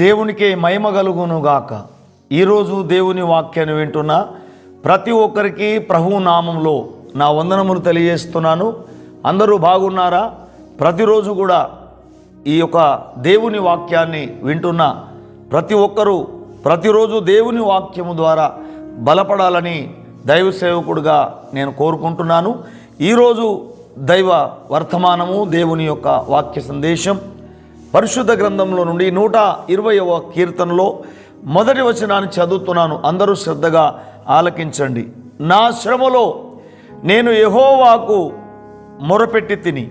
దేవునికే మహిమ కలుగునుగాక. ఈరోజు దేవుని వాక్యాన్ని వింటున్న ప్రతి ఒక్కరికి ప్రభు నామంలో నా వందనములు తెలియజేస్తున్నాను. అందరూ బాగున్నారా? ప్రతిరోజు కూడా ఈ యొక్క దేవుని వాక్యాన్ని వింటున్న ప్రతి ఒక్కరూ ప్రతిరోజు దేవుని వాక్యము ద్వారా బలపడాలని దైవ సేవకుడుగా నేను కోరుకుంటున్నాను. ఈరోజు దైవ వర్తమానము దేవుని యొక్క వాక్య సందేశం. పరిశుద్ధ గ్రంథంలో నుండి నూట ఇరవయవ కీర్తనలో మొదటి వచనాన్ని చదువుతున్నాను. అందరూ శ్రద్ధగా ఆలకించండి. నా శ్రమలో నేను యహోవాకు మొరపెట్టి తిని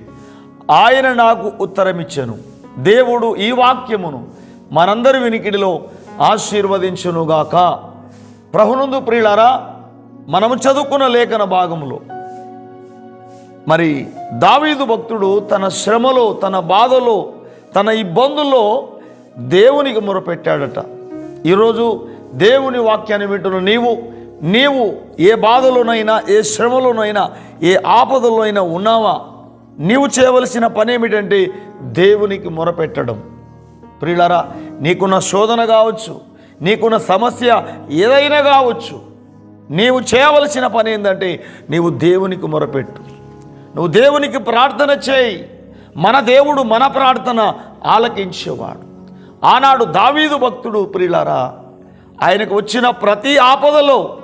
ఆయన నాకు ఉత్తరమిచ్చెను. దేవుడు ఈ వాక్యమును మనందరి వినికిడిలో ఆశీర్వదించునుగాక. ప్రహునందు ప్రియులారా మనము చదువుకున్న లేఖన భాగంలో మరి దావీదు భక్తుడు తన శ్రమలో తన బాధలో తన ఇబ్బందుల్లో దేవునికి మొరపెట్టాడట. ఈరోజు దేవుని వాక్యాన్ని వింటున్న నీవు నీవు ఏ బాధలోనైనా ఏ శ్రమలోనైనా ఏ ఆపదలోనైనా ఉన్నావా? నీవు చేయవలసిన పని ఏమిటంటే దేవునికి మొరపెట్టడం. ప్రియులారా నీకున్న శోధన కావచ్చు నీకున్న సమస్య ఏదైనా కావచ్చు నీవు చేయవలసిన పని ఏంటంటే నీవు దేవునికి మొరపెట్టు. నువ్వు దేవునికి ప్రార్థన చేయి. మన దేవుడు మన ప్రార్థన ఆలకించేవాడు. ఆనాడు దావీదు భక్తుడు ప్రియులారా ఆయనకు వచ్చిన ప్రతి ఆపదలో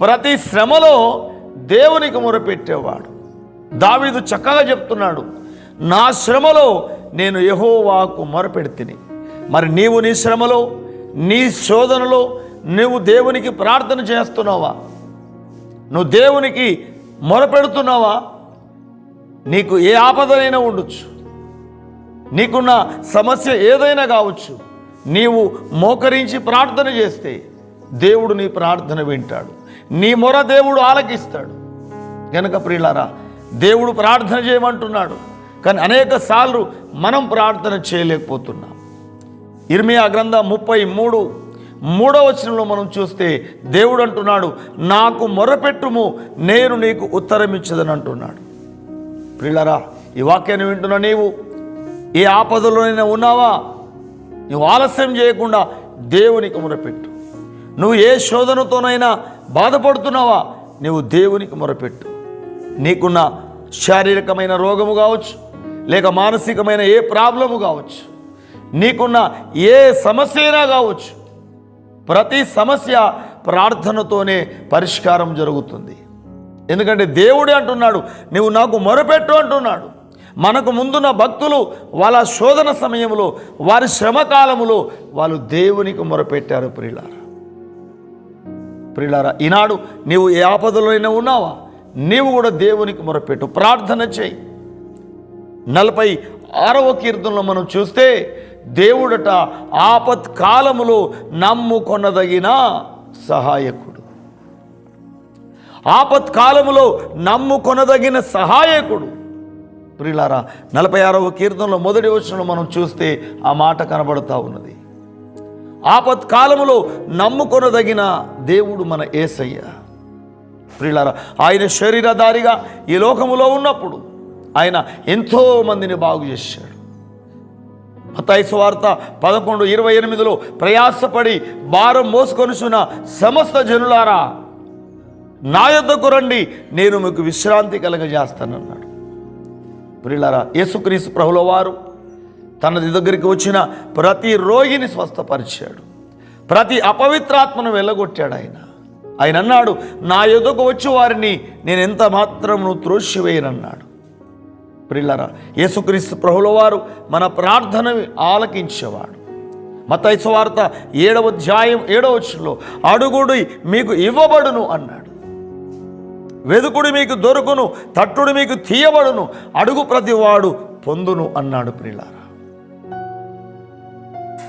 ప్రతి శ్రమలో దేవునికి మొరపెట్టేవాడు. దావీదు చక్కగా చెప్తున్నాడు నా శ్రమలో నేను యహోవాకు మొరపెడితిని. మరి నీవు నీ శ్రమలో నీ శోధనలో నువ్వు దేవునికి ప్రార్థన చేస్తున్నావా? నువ్వు దేవునికి మొరపెడుతున్నావా? నీకు ఏ ఆపదనైనా ఉండొచ్చు. నీకున్న సమస్య ఏదైనా కావచ్చు నీవు మోకరించి ప్రార్థన చేస్తే దేవుడు నీ ప్రార్థన వింటాడు. నీ మొర దేవుడు ఆలకిస్తాడు. కనుక ప్రియులారా దేవుడు ప్రార్థన చేయమంటున్నాడు కానీ అనేక సార్లు మనం ప్రార్థన చేయలేకపోతున్నాం. ఇర్మియా గ్రంథం ముప్పై మూడు మూడవ వచనంలో మనం చూస్తే దేవుడు అంటున్నాడు నాకు మొరపెట్టుము నేను నీకు ఉత్తరం ఇచ్చదని అంటున్నాడు ప్రియులరా ఈ వాక్యాన్ని వింటున్న నీవు ఏ ఆపదలోనైనా ఉన్నావా? నువ్వు ఆలస్యం చేయకుండా దేవునికి మొరపెట్టు. నువ్వు ఏ శోధనతోనైనా బాధపడుతున్నావా? నువ్వు దేవునికి మొరపెట్టు. నీకున్న శారీరకమైన రోగము కావచ్చు లేక మానసికమైన ఏ ప్రాబ్లము కావచ్చు నీకున్న ఏ సమస్య అయినా కావచ్చు ప్రతి సమస్య ప్రార్థనతోనే పరిష్కారం జరుగుతుంది. ఎందుకంటే దేవుడే అంటున్నాడు నువ్వు నాకు మొరపెట్టు అంటున్నాడు. మనకు ముందున్న భక్తులు వాళ్ళ శోధన సమయంలో వారి శ్రమకాలములో వాళ్ళు దేవునికి మొరపెట్టారు ప్రియులారా. ప్రియులారా ఈనాడు నీవు ఏ ఆపదలోనైనా ఉన్నావా? నీవు కూడా దేవునికి మొరపెట్టు ప్రార్థన చేయి. నలభై ఆరవ కీర్తనలో మనం చూస్తే దేవుడట ఆపత్ కాలములో నమ్ముకొనదగిన సహాయకుడు. ఆపత్ కాలములో నమ్ముకొనదగిన సహాయకుడు. ప్రియులారా నలభై ఆరవ కీర్తనలో మొదటి వచనంలో మనం చూస్తే ఆ మాట కనబడుతూ ఉన్నది. ఆపత్ కాలములో నమ్ముకొనదగిన దేవుడు మన ఏసయ్య. ప్రియులారా ఆయన శరీరధారిగా ఈ లోకములో ఉన్నప్పుడు ఆయన ఎంతో మందిని బాగు చేశాడు. మతాయి వార్త పదకొండు ఇరవై ఎనిమిదిలో ప్రయాసపడి భారం మోసుకొనుచున్న సమస్త జనులారా నా యొద్దకు రండి నేను మీకు విశ్రాంతి కలగజేస్తానన్నాడు. ప్రియులారా యేసుక్రీస్తు ప్రభుల వారు తన దగ్గరికి వచ్చిన ప్రతి రోగిని స్వస్థపరిచాడు. ప్రతి అపవిత్రాత్మను వెళ్ళగొట్టాడు ఆయన. ఆయన అన్నాడు నా ఎదుకు వచ్చి వారిని నేను ఎంత మాత్రమును త్రోసివేయనన్నాడు. ప్రిల్లరా యేసుక్రీస్తు ప్రభుల వారు మన ప్రార్థన ఆలకించేవాడు. మతైసు వార్త ఏడవ అధ్యాయం ఏడవ వచ్చులో అడుగుడి మీకు ఇవ్వబడును అన్నాడు. వెదుకుడు మీకు దొరుకును తట్టుడు మీకు తీయబడును అడుగు ప్రతివాడు పొందును అన్నాడు ప్రియులారా.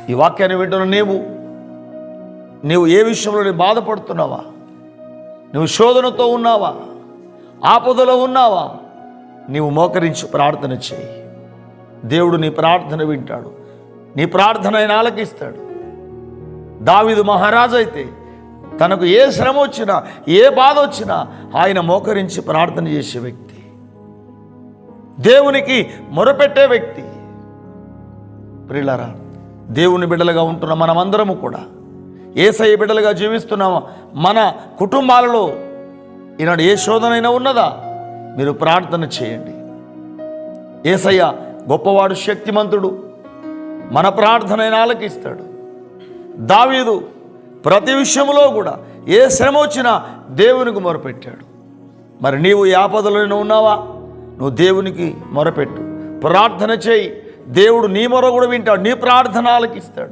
ఈ వాక్యాన్ని వింటున్న నీవు నీవు ఏ విషయంలో నీ బాధపడుతున్నావా? నువ్వు శోధనతో ఉన్నావా? ఆపదలో ఉన్నావా? నీవు మోకరించి ప్రార్థన చేయి. దేవుడు నీ ప్రార్థన వింటాడు. నీ ప్రార్థన ఆయన ఆలకిస్తాడు. దావిదు మహారాజు అయితే తనకు ఏ శ్రమ వచ్చినా ఏ బాధ వచ్చినా ఆయన మోకరించి ప్రార్థన చేసే వ్యక్తి. దేవునికి మొరపెట్టే వ్యక్తి. ప్రిలరా దేవుని బిడ్డలుగా ఉంటున్న మనమందరము కూడా ఏసయ్య బిడ్డలుగా జీవిస్తున్నామ మన కుటుంబాలలో ఈనాడు ఏ శోధనైనా ఉన్నదా? మీరు ప్రార్థన చేయండి. ఏసయ్య గొప్పవాడు శక్తిమంతుడు మన ప్రార్థన ఆలకిస్తాడు. దావీదు ప్రతి విషయంలో కూడా ఏ శ్రమ వచ్చినా దేవునికి మొరపెట్టాడు. మరి నీవు ఈ ఆపదలో ఉన్నావా? నువ్వు దేవునికి మొరపెట్టు. ప్రార్థన చేయి. దేవుడు నీ మొర కూడా వింటాడు. నీ ప్రార్థన ఆలకిస్తాడు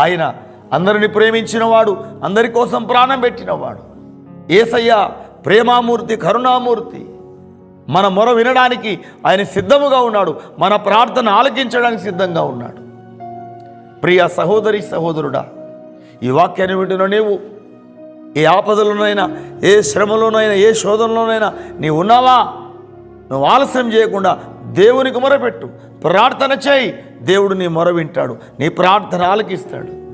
ఆయన అందరిని ప్రేమించినవాడు అందరి కోసం ప్రాణం పెట్టినవాడు. ఏసయ్య ప్రేమామూర్తి కరుణామూర్తి మన మొర వినడానికి ఆయన సిద్ధముగా ఉన్నాడు. మన ప్రార్థన ఆలకించడానికి సిద్ధంగా ఉన్నాడు. ప్రియ సహోదరి సహోదరుడా ఈ వాక్యాన్ని వింటున్న నీవు ఏ ఆపదలోనైనా ఏ శ్రమలోనైనా ఏ శోధనలోనైనా నీవు ఉన్నావా? నువ్వు ఆలస్యం చేయకుండా దేవునికి మొరపెట్టు ప్రార్థన చేయి దేవుడు నీ మొర వింటాడు నీ ప్రార్థన ఆలకిస్తాడు.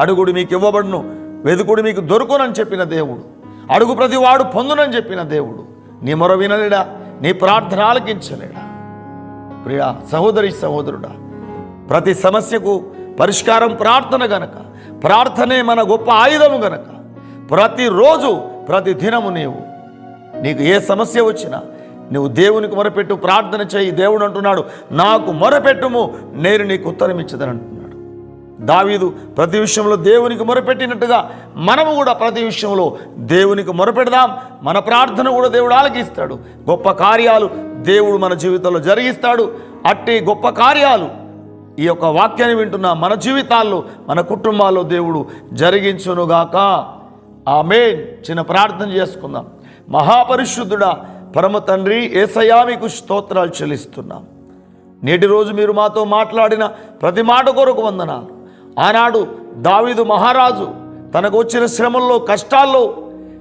అడుగుడు మీకు ఇవ్వబడును వెదుకుడు మీకు దొరుకునని చెప్పిన దేవుడు. అడుగు ప్రతి వాడు పొందునని చెప్పిన దేవుడు. నీ మొర వినలేడా? నీ ప్రార్థన ఆలకించలేడా? ప్రియా సహోదరి సహోదరుడా ప్రతి సమస్యకు పరిష్కారం ప్రార్థన గనక ప్రార్థనే మన గొప్ప ఆయుధము గనక ప్రతిరోజు ప్రతి దినము నీవు నీకు ఏ సమస్య వచ్చినా నువ్వు దేవునికి మొరపెట్టు ప్రార్థన చేయి దేవుడు అంటున్నాడు నాకు మొరపెట్టుము నేను నీకు ఉత్తరం ఇచ్చదని అంటున్నాడు. దావీదు ప్రతి విషయంలో దేవునికి మొరపెట్టినట్టుగా మనము కూడా ప్రతి విషయంలో దేవునికి మొరపెడదాం మన ప్రార్థన కూడా దేవుడు ఆలకిస్తాడు. గొప్ప కార్యాలు దేవుడు మన జీవితంలో జరిగిస్తాడు. అట్టి గొప్ప కార్యాలు ఈ యొక్క వాక్యాన్ని వింటున్న మన జీవితాల్లో మన కుటుంబాల్లో దేవుడు జరిగించునుగాక. ఆమె చిన్న ప్రార్థన చేసుకుందాం. మహాపరిశుద్ధుడా పరమ తండ్రి ఏసయా మీకు స్తోత్రాలు చెల్లిస్తున్నాం. నేటి రోజు మీరు మాతో మాట్లాడిన ప్రతి మాట కొరకు వందనాలు. ఆనాడు దావీదు మహారాజు తనకు వచ్చిన శ్రమల్లో కష్టాల్లో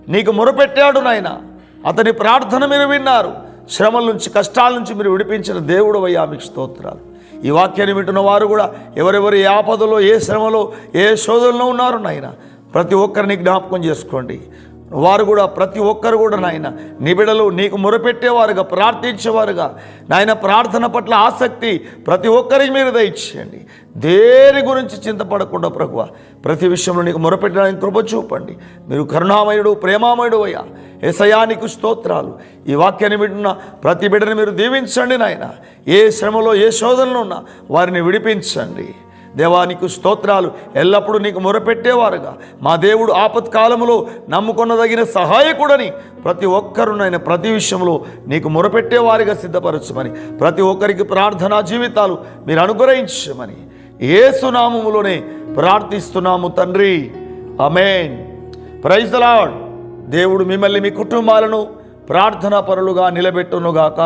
నీకు మొరపెట్టాడు నాయన. అతని ప్రార్థన మీరు విన్నారు. శ్రమల నుంచి కష్టాల నుంచి మీరు విడిపించిన దేవుడు అయ్యా మీకు స్తోత్రాలు. ఈ వాక్యాన్ని వింటున్న వారు కూడా ఎవరెవరు ఏ ఆపదలో ఏ శ్రమలో ఏ శోధనలో ఉన్నారు నాయన ప్రతి ఒక్కరిని జ్ఞాపకం చేసుకోండి. వారు కూడా ప్రతి ఒక్కరు కూడా నాయన నిబిడలు నీకు మొరపెట్టేవారుగా ప్రార్థించేవారుగా. నాయన ప్రార్థన పట్ల ఆసక్తి ప్రతి ఒక్కరికి మీరు దయచేయండి. దేని గురించి చింతపడకుండా ప్రభువ ప్రతి విషయంలో నీకు మొరపెట్టడానికి కృప చూపండి. మీరు కరుణామయుడు ప్రేమామయుడు అయ్యా. ఏసయానికి స్తోత్రాలు. ఈ వాక్యాన్ని వింటున్న ప్రతి బిడ్డని మీరు దీవించండి నాయన. ఏ శ్రమలో ఏ శోధనలో ఉన్నా వారిని విడిపించండి. దేవానికి స్తోత్రాలు ఎల్లప్పుడూ నీకు మొరపెట్టేవారుగా. మా దేవుడు ఆపత్కాలములో నమ్ముకొనదగిన సహాయకుడని ప్రతి ఒక్కరునైనా ప్రతి విషయంలో నీకు మొరపెట్టేవారిగా సిద్ధపరచమని ప్రతి ఒక్కరికి ప్రార్థనా జీవితాలు మీరు అనుగ్రహించమని ఏసునామములోనే ప్రార్థిస్తున్నాము తండ్రి. అమేన్ ప్రైజ్ లాడ్ దేవుడు మిమ్మల్ని మీ కుటుంబాలను ప్రార్థనా పరులుగా నిలబెట్టునుగాక.